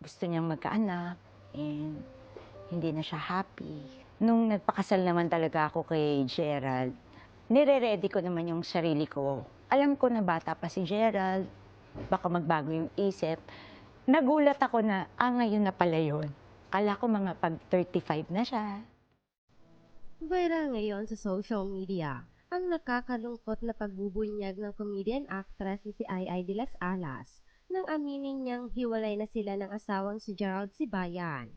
gusto niyang magkaanak and hindi na siya happy. Nung nagpakasal naman talaga ako kay Gerald, nire-ready ko naman yung sarili ko. Alam ko na bata pa si Gerald, baka magbago yung isip. Nagulat ako na, ah, ngayon na pala yun. Kala ko mga pag 35 na siya. Viral ngayon sa social media ang nakakalungkot na pagbubunyag ng comedian actress si Ai Ai Alas nang aminin niyang hiwalay na sila ng asawang si Gerald Sibayan.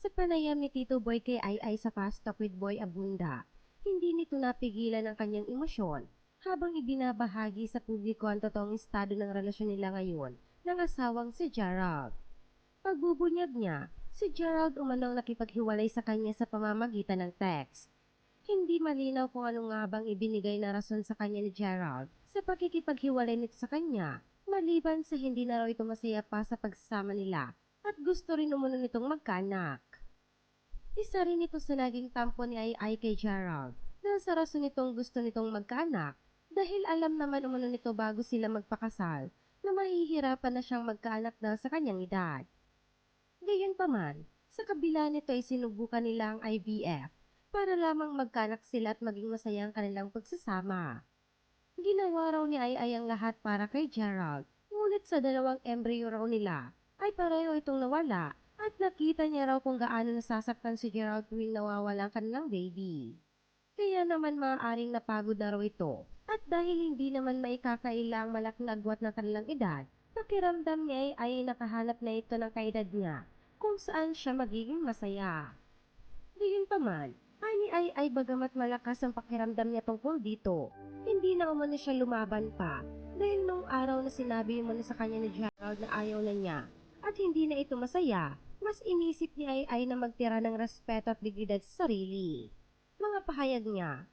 Sa panayam ni Tito Boy kay Ai Ai sa Fast Talk with Boy Abunda, hindi nito napigilan ang kanyang emosyon habang ibinabahagi sa publiko ang totoong estado ng relasyon nila ngayon ng asawang si Gerald. Pagbubunyag niya, si Gerald umanong nakipaghiwalay sa kanya sa pamamagitan ng text. Hindi malinaw kung ano nga bang ibinigay na rason sa kanya ni Gerald sa pakikipaghiwalay nito sa kanya, maliban sa hindi na raw ito masaya pa sa pagsasama nila at gusto rin umano nitong magkaanak. Isa rin ito sa naging tampo ni Ai kay Gerald dahil sa rason nitong gusto nitong magkaanak dahil alam naman umano nito bago sila magpakasal na mahihirapan na siyang magkaanak dahil sa kanyang edad. Gayunpaman, sa kabila nito ay sinubukan nila ang IVF para lamang magkanak sila at maging masaya ang kanilang pagsasama. Ginawa raw ni Ai ang lahat para kay Gerald, ngunit sa dalawang embryo raw nila ay pareho itong nawala at nakita niya raw kung gaano nasasaktan si Gerald tuwing nawawala ang kanilang baby. Kaya naman maaaring napagod na raw ito at dahil hindi naman maikakaila ang malaking agwat ng kanilang edad, pakiramdam niya ay ay nakahanap na ito ng kaedad niya kung saan siya magiging masaya. Gayunpaman, ay ni ay ay bagamat malakas ang pakiramdam niya tungkol dito, hindi na umano siya lumaban pa dahil nung araw na sinabi mo na sa kanya ni Gerald na ayaw na niya at hindi na ito masaya, mas inisip ni ay ay na magtira ng respeto at dignidad sa sarili. Mga pahayag niya,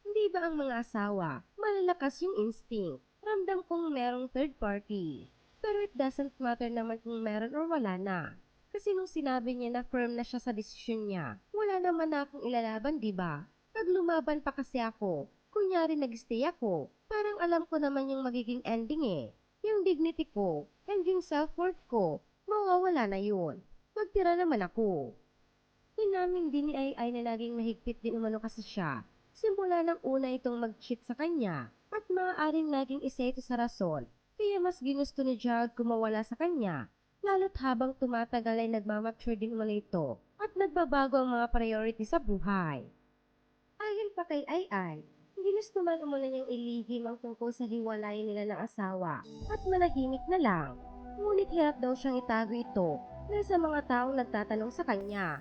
hindi ba ang mga asawa, malalakas yung instinct, ramdam kong merong third party. Pero it doesn't matter naman kung meron or wala na. Kasi nung sinabi niya na firm na siya sa desisyon niya, wala naman na akong ilalaban, di ba? Naglumaban pa kasi ako. Kunyari nag-stay ako. Parang alam ko naman yung magiging ending eh. Yung dignity ko, and yung self-worth ko, mawawala na yun. Magtira naman ako. Inamin din ni Ai na naging mahigpit din umano kasi siya. Simula ng una itong mag-cheat sa kanya at maaaring naging isa ito sa rason kaya mas ginusto ni Gerald kumawala sa kanya lalo't habang tumatagal ay nagmamature din umano ito at nagbabago ang mga priority sa buhay. Ayon pa kay Ai Ai, ginusto man umano niyang ilihim ang tungkol sa hiwalay nila ng asawa at manahimik na lang. Ngunit hirap daw siyang itago ito dahil sa mga taong nagtatanong sa kanya.